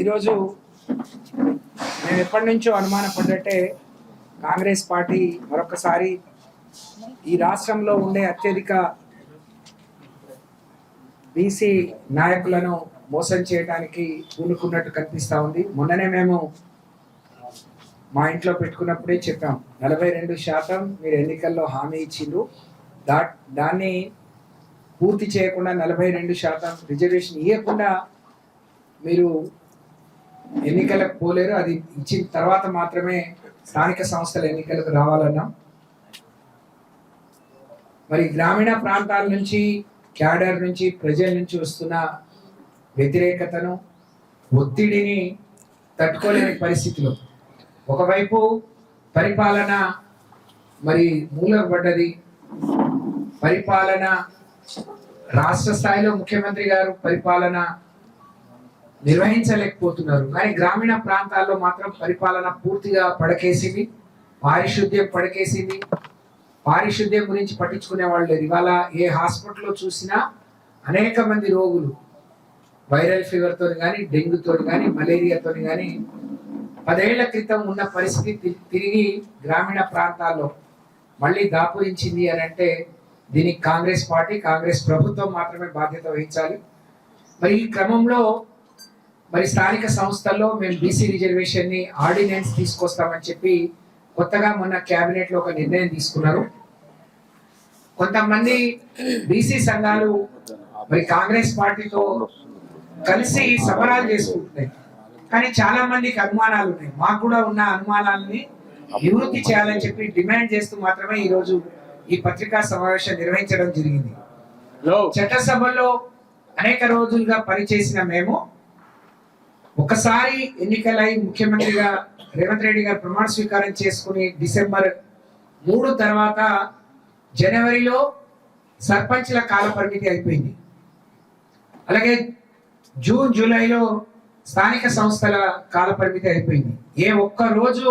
ఈరోజు నేను ఎప్పటి నుంచో అనుమానపడ్డట్టే కాంగ్రెస్ పార్టీ మరొకసారి ఈ రాష్ట్రంలో ఉండే అత్యధిక బీసీ నాయకులను మోసం చేయడానికి పూనుకున్నట్టు కనిపిస్తూ ఉంది. మొన్ననే మేము మా ఇంట్లో పెట్టుకున్నప్పుడే చెప్పాం నలభై రెండు శాతం మీరు ఎన్నికల్లో హామీ ఇచ్చిండ్రు. దా దాన్ని పూర్తి చేయకుండా నలభై రెండు శాతం రిజర్వేషన్ ఇవ్వకుండా మీరు ఎన్నికలకు పోలేరు అది ఇచ్చిన తర్వాత మాత్రమే స్థానిక సంస్థల ఎన్నికలకు రావాలన్నాం. మరి గ్రామీణ ప్రాంతాల నుంచి క్యాడర్ నుంచి ప్రజల నుంచి వస్తున్న వ్యతిరేకతను ఒత్తిడిని తట్టుకోలేని పరిస్థితిలో. ఒకవైపు పరిపాలన మరి మూలపడ్డది పరిపాలన రాష్ట్ర స్థాయిలో ముఖ్యమంత్రి గారు పరిపాలన నిర్వహించలేకపోతున్నారు. కానీ గ్రామీణ ప్రాంతాల్లో మాత్రం పరిపాలన పూర్తిగా పడకేసింది. పారిశుద్ధ్యం పడకేసింది. పారిశుద్ధ్యం గురించి పట్టించుకునే వాళ్ళు లేరు. ఇవాళ ఏ హాస్పిటల్లో చూసినా అనేక మంది రోగులు వైరల్ ఫీవర్తో కానీ డెంగ్యూతో కానీ మలేరియాతో కానీ పదేళ్ళ క్రితం ఉన్న పరిస్థితి తిరిగి గ్రామీణ ప్రాంతాల్లో మళ్ళీ దాపురించింది అని అంటే దీనికి కాంగ్రెస్ పార్టీ కాంగ్రెస్ ప్రభుత్వం మాత్రమే బాధ్యత వహించాలి. మరి ఈ క్రమంలో మరి స్థానిక సంస్థల్లో మేము బీసీ రిజర్వేషన్ని ఆర్డినెన్స్ తీసుకొస్తామని చెప్పి కొత్తగా మొన్న కేబినెట్లో ఒక నిర్ణయం తీసుకున్నారు. కొంతమంది బీసీ సంఘాలు మరి కాంగ్రెస్ పార్టీతో కలిసి సమరాలు చేసుకుంటున్నాయి. కానీ చాలా మందికి అనుమానాలు ఉన్నాయి. మాకు కూడా ఉన్న అనుమానాలని నివృత్తి చేయాలని చెప్పి డిమాండ్ చేస్తూ మాత్రమే ఈ రోజు ఈ పత్రికా సమావేశం నిర్వహించడం జరిగింది. చట్టసభలో అనేక రోజులుగా పనిచేసిన మేము ఒకసారి ఎన్నికలై ముఖ్యమంత్రిగా రేవంత్ రెడ్డి గారు ప్రమాణ స్వీకారం చేసుకుని డిసెంబర్ మూడు తర్వాత జనవరిలో సర్పంచ్ల కాల పరిమితి అయిపోయింది. అలాగే జూన్ జూలైలో స్థానిక సంస్థల కాల పరిమితి అయిపోయింది. ఏ ఒక్క రోజు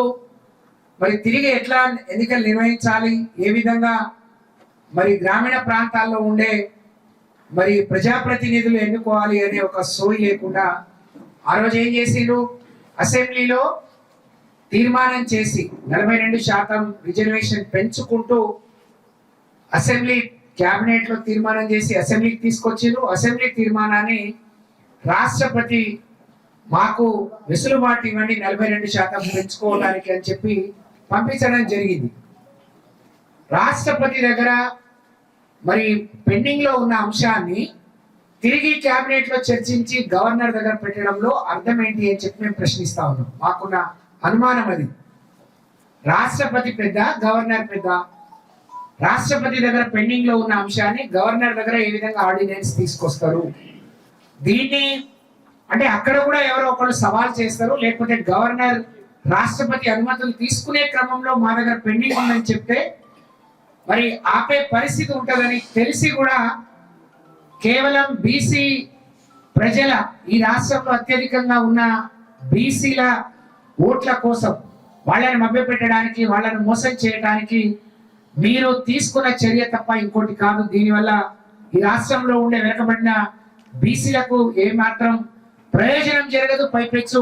మరి తిరిగి ఎట్లా ఎన్నికలు నిర్వహించాలి ఏ విధంగా మరి గ్రామీణ ప్రాంతాల్లో ఉండే మరి ప్రజాప్రతినిధులు ఎన్నుకోవాలి అనే ఒక సోయి లేకుండా ఆ రోజు ఏం చేసిండ్రు అసెంబ్లీలో తీర్మానం చేసి నలభై రెండు శాతం రిజర్వేషన్ పెంచుకుంటూ అసెంబ్లీ క్యాబినెట్లో తీర్మానం చేసి అసెంబ్లీకి తీసుకొచ్చిండ్రు అసెంబ్లీ తీర్మానాన్ని రాష్ట్రపతి మాకు వెసులుబాటు ఇవ్వండి నలభై రెండు శాతం పెంచుకోవడానికి అని చెప్పి పంపించడం జరిగింది. రాష్ట్రపతి దగ్గర మరి పెండింగ్లో ఉన్న అంశాన్ని తిరిగి క్యాబినెట్లో చర్చించి గవర్నర్ దగ్గర పెట్టడంలో అర్థం ఏంటి అని చెప్పి మేము ప్రశ్నిస్తా ఉన్నాం. మాకున్న అనుమానం అది. రాష్ట్రపతి పెద్ద గవర్నర్ పెద్ద. రాష్ట్రపతి దగ్గర పెండింగ్లో ఉన్న అంశాన్ని గవర్నర్ దగ్గర ఏ విధంగా ఆర్డినెన్స్ తీసుకొస్తారు? దీన్ని అంటే అక్కడ కూడా ఎవరో ఒకరు సవాల్ చేస్తారు లేకపోతే గవర్నర్ రాష్ట్రపతి అనుమతులు తీసుకునే క్రమంలో మా దగ్గర పెండింగ్ ఉందని చెప్తే మరి ఆపే పరిస్థితి ఉంటుందని తెలిసి కూడా కేవలం బీసీ ప్రజల ఈ రాష్ట్రంలో అత్యధికంగా ఉన్న బీసీల ఓట్ల కోసం వాళ్ళని మభ్యపెట్టడానికి వాళ్ళని మోసం చేయడానికి మీరు తీసుకున్న చర్య తప్ప ఇంకోటి కాదు. దీనివల్ల ఈ రాష్ట్రంలో ఉండే వెనకబడిన బీసీలకు ఏమాత్రం ప్రయోజనం జరగదు. పైపెచ్చు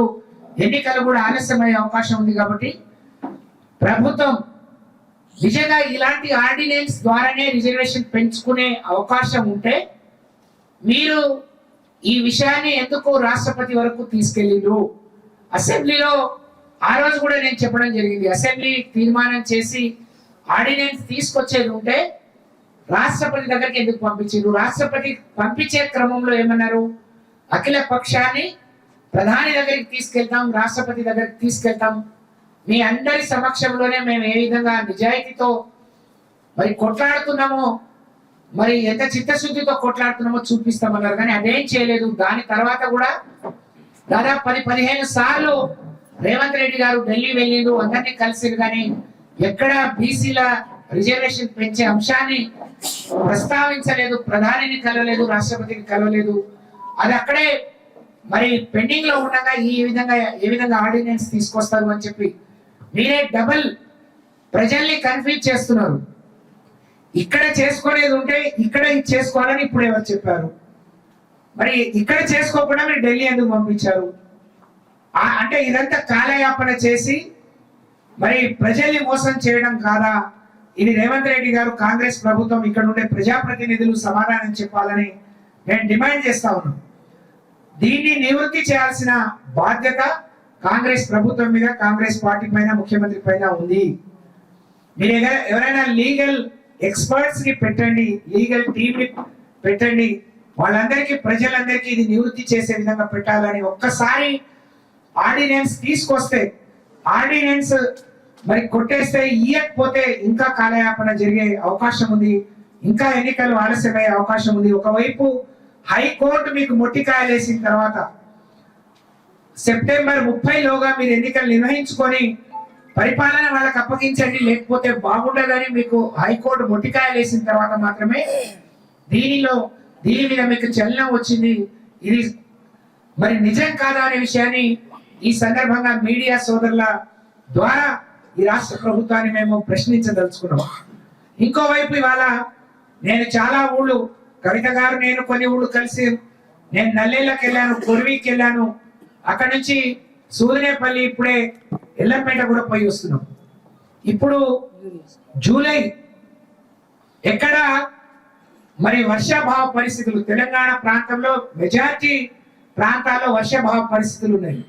ఎన్నికలు కూడా ఆలస్యమయ్యే అవకాశం ఉంది కాబట్టి ప్రభుత్వం నిజంగా ఇలాంటి ఆర్డినెన్స్ ద్వారానే రిజర్వేషన్ పెంచుకునే అవకాశం ఉంటే మీరు ఈ విషయాన్ని ఎందుకు రాష్ట్రపతి వరకు తీసుకెళ్ళిండ్రు? అసెంబ్లీలో ఆ రోజు కూడా నేను చెప్పడం జరిగింది. అసెంబ్లీ తీర్మానం చేసి ఆర్డినెన్స్ తీసుకొచ్చేది ఉంటే రాష్ట్రపతి దగ్గరికి ఎందుకు పంపించారు రాష్ట్రపతి పంపించే క్రమంలో ఏమన్నారు? అఖిల పక్షాన్ని ప్రధాని దగ్గరికి తీసుకెళ్తాం రాష్ట్రపతి దగ్గరికి తీసుకెళ్తాం. మీ అందరి సమక్షంలోనే మేము ఏ విధంగా నిజాయితీతో మరి కొట్లాడుతున్నామో మరి ఎంత చిత్తశుద్ధితో కొట్లాడుతున్నామో చూపిస్తామన్నారు. కానీ అదేం చేయలేదు. దాని తర్వాత కూడా దాదాపు పది పదిహేను సార్లు రేవంత్ రెడ్డి గారు ఢిల్లీ వెళ్ళిండు అందరినీ కలిసిరు కానీ ఎక్కడ బీసీల రిజర్వేషన్ పెంచే అంశాన్ని ప్రస్తావించలేదు. ప్రధానిని కలవలేదు రాష్ట్రపతిని కలవలేదు. అది అక్కడే మరి పెండింగ్లో ఉండగా ఈ విధంగా ఏ విధంగా ఆర్డినెన్స్ తీసుకొస్తారు అని చెప్పి మీరే డబుల్ ప్రజల్ని కన్ఫ్యూజ్ చేస్తున్నారు. ఇక్కడ చేసుకునేది ఉంటే ఇక్కడ ఇది చేసుకోవాలని ఇప్పుడు ఎవరు చెప్పారు? మరి ఇక్కడ చేసుకోకుండా మీరు ఢిల్లీ ఎందుకు పంపించారు? అంటే ఇదంతా కాలయాపన చేసి మరి ప్రజల్ని మోసం చేయడం కాదా? ఇది రేవంత్ రెడ్డి గారు కాంగ్రెస్ ప్రభుత్వం ఇక్కడ ఉండే ప్రజాప్రతినిధులు సమాధానం చెప్పాలని నేను డిమాండ్ చేస్తా ఉన్నాను దీన్ని నివృత్తి చేయాల్సిన బాధ్యత కాంగ్రెస్ ప్రభుత్వం మీద కాంగ్రెస్ పార్టీ పైన ముఖ్యమంత్రి పైన ఉంది. మీరు ఎవరైనా లీగల్ ఎక్స్పర్ట్స్ని పెట్టండి లీగల్ టీమ్ని పెట్టండి. వాళ్ళందరికీ ప్రజలందరికీ ఇది నివృత్తి చేసే విధంగా పెట్టాలని ఒక్కసారి ఆర్డినెన్స్ తీసుకొస్తే ఆర్డినెన్స్ మరి కొట్టేస్తే ఇయ్యకపోతే ఇంకా కాలయాపన జరిగే అవకాశం ఉంది. ఇంకా ఎన్నికలు ఆలస్యమయ్యే అవకాశం ఉంది. ఒకవైపు హైకోర్టు మీకు మొట్టికాయలేసిన తర్వాత సెప్టెంబర్ ముప్పైలోగా మీరు ఎన్నికలు నిర్వహించుకొని పరిపాలన వాళ్ళకి అప్పగించండి లేకపోతే బాగుండదని మీకు హైకోర్టు మొట్టికాయలు వేసిన తర్వాత మాత్రమే దీనిలో దీని మీద మీకు చలనం వచ్చింది. ఇది మరి నిజం కాదా అనే విషయాన్ని ఈ సందర్భంగా మీడియా సోదరుల ద్వారా ఈ రాష్ట్ర ప్రభుత్వాన్ని మేము ప్రశ్నించదలుచుకున్నాం. ఇంకోవైపు ఇవాళ నేను చాలా ఊళ్ళు కవిత గారు నేను కొన్ని ఊళ్ళు కలిసి నేను నల్లేళ్ళకి వెళ్ళాను కొరివికి వెళ్ళాను అక్కడ నుంచి సూర్యనేపల్లి ఇప్పుడే ఎల్లంపేట కూడా పోయి వస్తున్నాం. ఇప్పుడు జూలై ఎక్కడ మరి వర్షాభావ పరిస్థితులు? తెలంగాణ ప్రాంతంలో మెజార్టీ ప్రాంతాల్లో వర్షాభావ పరిస్థితులు ఉన్నాయి.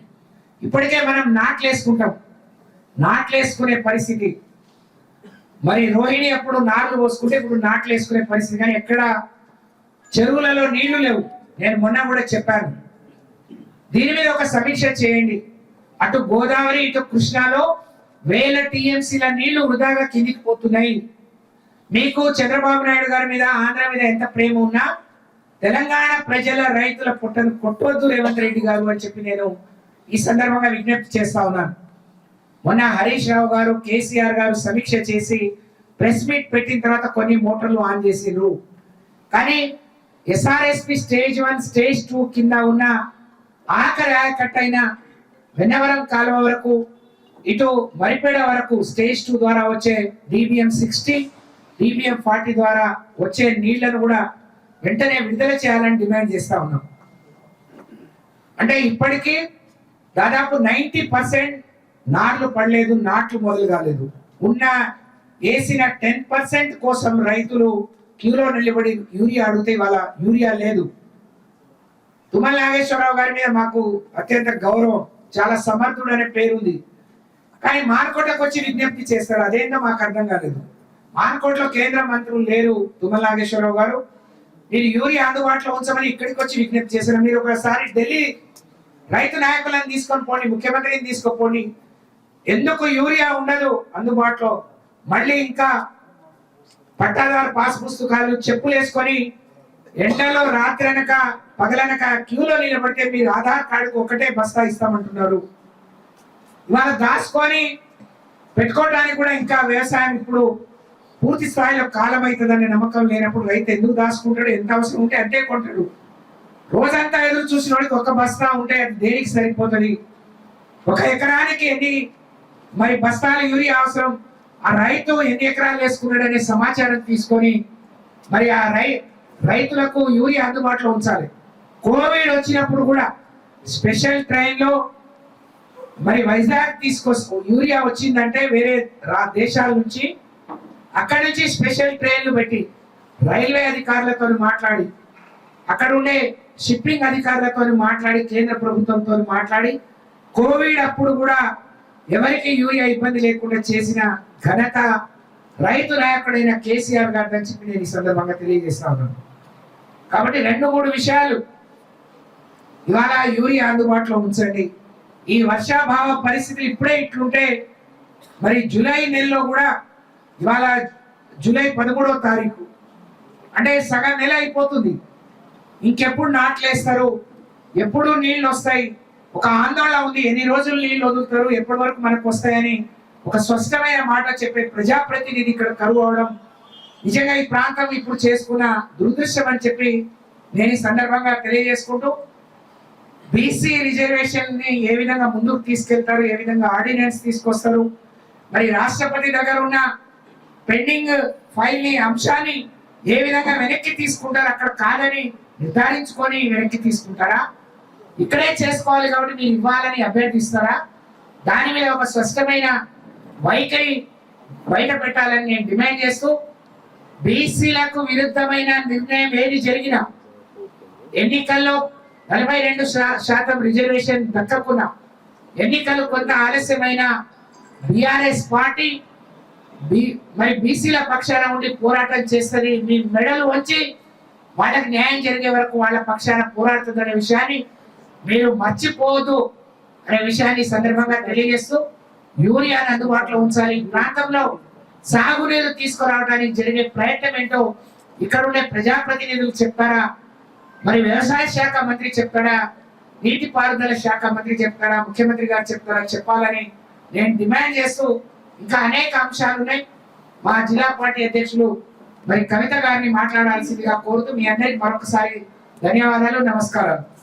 ఇప్పటికే మనం నాట్లు వేసుకుంటాం నాట్లు వేసుకునే పరిస్థితి. మరి రోహిణి అప్పుడు నార్లు పోసుకుంటే ఇప్పుడు నాట్లు వేసుకునే పరిస్థితి. కానీ ఎక్కడ చెరువులలో నీళ్ళు లేవు. నేను మొన్న కూడా చెప్పాను. దీని మీద ఒక సమీక్ష చేయండి. అటు గోదావరి ఇటు కృష్ణాలో వేల టీఎంసీల నీళ్ళు వృధాగా కిందికి పోతున్నాయి. మీకు చంద్రబాబు నాయుడు గారి మీద ఆంధ్ర మీద ఎంత ప్రేమ ఉన్నా తెలంగాణ ప్రజల రైతుల పుట్టను కొట్టవద్దు రేవంత్ రెడ్డి గారు అని చెప్పి నేను ఈ సందర్భంగా విజ్ఞప్తి చేస్తా ఉన్నాను. మొన్న హరీష్ రావు గారు కేసీఆర్ గారు సమీక్ష చేసి ప్రెస్ మీట్ పెట్టిన తర్వాత కొన్ని మోటార్లు ఆన్ చేసిండ్రు. కానీ SRSP stage one stage two కింద ఉన్న ఆఖరి ఆయకట్టైన వెన్నవరం కాలువ వరకు ఇటు మరిపేడ వరకు స్టేజ్ టూ ద్వారా వచ్చే డిబిఎం సిక్స్టీ డిబిఎం ఫార్టీ ద్వారా వచ్చే నీళ్ళను కూడా వెంటనే విడుదల చేయాలని డిమాండ్ చేస్తా ఉన్నాం. అంటే ఇప్పటికీ దాదాపు నైంటీ పర్సెంట్ నార్లు పడలేదు నాట్లు మొదలు కాలేదు. ఉన్న వేసిన టెన్ పర్సెంట్ కోసం రైతులు క్యూలో నిలబడి యూరియా అడిగితే వాళ్ళ యూరియా లేదు. తుమ్మల నాగేశ్వరరావు గారి మీద మాకు అత్యంత గౌరవం. చాలా సమర్థుడు అనే పేరుంది. కానీ మార్కోటకు వచ్చి విజ్ఞప్తి చేస్తారు. అదేంటో మాకు అర్థం కాలేదు. మార్కోట్లో కేంద్ర మంత్రులు లేరు తుమ్మల నాగేశ్వరరావు గారు. మీరు యూరియా అందుబాటులో ఉంచమని ఇక్కడికి వచ్చి విజ్ఞప్తి చేశారు. మీరు ఒకసారి ఢిల్లీ రైతు నాయకులను తీసుకొని పోండి ముఖ్యమంత్రిని తీసుకుపోండి ఎందుకు యూరియా ఉండదు అందుబాటులో? మళ్ళీ ఇంకా పట్టాదారు పాస్ పుస్తకాలు చెప్పులు వేసుకొని ఎండలో రాత్రి అనక పగలనక క్యూలో నిలబడితే మీరు ఆధార్ కార్డుకు ఒకటే బస్తా ఇస్తామంటున్నారు. ఇవాళ దాచుకొని పెట్టుకోవడానికి కూడా ఇంకా వ్యవసాయం ఇప్పుడు పూర్తి స్థాయిలో కాలం అవుతుందనే నమ్మకం లేనప్పుడు రైతు ఎందుకు దాచుకుంటాడు ఎంత అవసరం ఉంటే అంతే కొంటాడు. రోజంతా ఎదురు చూసిన వాడికి ఒక బస్తా ఉంటే అది దేనికి సరిపోతుంది? ఒక ఎకరానికి ఎన్ని మరి బస్తాల యూరియా అవసరం? ఆ రైతు ఎన్ని ఎకరాలు వేసుకున్నాడు అనే సమాచారం తీసుకొని మరి ఆ రై రైతులకు యూరియా అందుబాటులో ఉంచాలి. కోవిడ్ వచ్చినప్పుడు కూడా స్పెషల్ ట్రైన్లో మరి వైజాగ్ తీసుకొస్తూ యూరియా వచ్చిందంటే వేరే రా దేశాల నుంచి అక్కడి నుంచి స్పెషల్ ట్రైన్లు పెట్టి రైల్వే అధికారులతో మాట్లాడి అక్కడ ఉండే షిప్పింగ్ అధికారులతో మాట్లాడి కేంద్ర ప్రభుత్వంతో మాట్లాడి కోవిడ్ అప్పుడు కూడా ఎవరికి యూరియా ఇబ్బంది లేకుండా చేసిన ఘనత రైతు నాయకుడైన కేసీఆర్ గారి అని చెప్పి నేను ఈ సందర్భంగా తెలియజేస్తా ఉన్నాను. కాబట్టి రెండు మూడు విషయాలు ఇవాళ యూరియా అందుబాటులో ఉంచండి. ఈ వర్షాభావ పరిస్థితులు ఇప్పుడే ఇట్లుంటే మరి జూలై నెలలో కూడా ఇవాళ జూలై పదమూడవ తారీఖు. అంటే సగం నెల అయిపోతుంది. ఇంకెప్పుడు నాట్లేస్తారు? ఎప్పుడు నీళ్ళు వస్తాయి? ఒక ఆందోళన ఉంది. ఎన్ని రోజులు నీళ్ళు వదులుతారు? ఎప్పటి వరకు మనకు వస్తాయని ఒక స్పష్టమైన మాట చెప్పే ప్రజాప్రతినిధి ఇక్కడ కరువు అవడం. నిజంగా ఈ ప్రాంతం ఇప్పుడు చేసుకున్న దురదృష్టం అని చెప్పి నేను ఈ సందర్భంగా తెలియజేసుకుంటూ బీసీ రిజర్వేషన్ని ఏ విధంగా ముందుకు తీసుకెళ్తారు? ఏ విధంగా ఆర్డినెన్స్ తీసుకొస్తారు? మరి రాష్ట్రపతి దగ్గర ఉన్న పెండింగ్ ఫైల్ని అంశాన్ని ఏ విధంగా వెనక్కి తీసుకుంటారు? అక్కడ కాదని నిర్ధారించుకొని వెనక్కి తీసుకుంటారా? ఇక్కడే చేసుకోవాలి కాబట్టి మీరు ఇవ్వాలని అభ్యర్థిస్తారా? దాని మీద ఒక స్పష్టమైన వైఖరి బయట పెట్టాలని నేను డిమాండ్ చేస్తూ బీసీలకు విరుద్ధమైన నిర్ణయం ఏది జరిగినా ఎన్నికల్లో నలభై రెండు శాతం రిజర్వేషన్ దక్కకున్నా. ఎన్నికలు కొంత ఆలస్యమైన బీఆర్ఎస్ పార్టీ మరి బీసీల పక్షాన ఉండి పోరాటం చేస్తుంది. మీ మెడలు వచ్చి వాళ్ళకి న్యాయం జరిగే వరకు వాళ్ళ పక్షాన పోరాడుతుందనే విషయాన్ని మీరు మర్చిపోవద్దు అనే విషయాన్ని సందర్భంగా తెలియజేస్తూ యూరియాను అందుబాటులో ఉంచాలి. ప్రాంతంలో సాగునీరు తీసుకురావడానికి జరిగే ప్రయత్నం ఏంటో ఇక్కడ ఉండే ప్రజాప్రతినిధులు చెప్తారా? మరి వ్యవసాయ శాఖ మంత్రి చెప్తాడా నీటిపారుదల శాఖ మంత్రి చెప్తారా ముఖ్యమంత్రి గారు చెప్తారా చెప్పాలని నేను డిమాండ్ చేస్తూ ఇంకా అనేక అంశాలు ఉన్నాయి. మా జిల్లా పార్టీ అధ్యక్షులు మరి కవిత గారిని మాట్లాడాల్సిందిగా కోరుతూ మీ అందరికి మరొకసారి ధన్యవాదాలు నమస్కారాలు.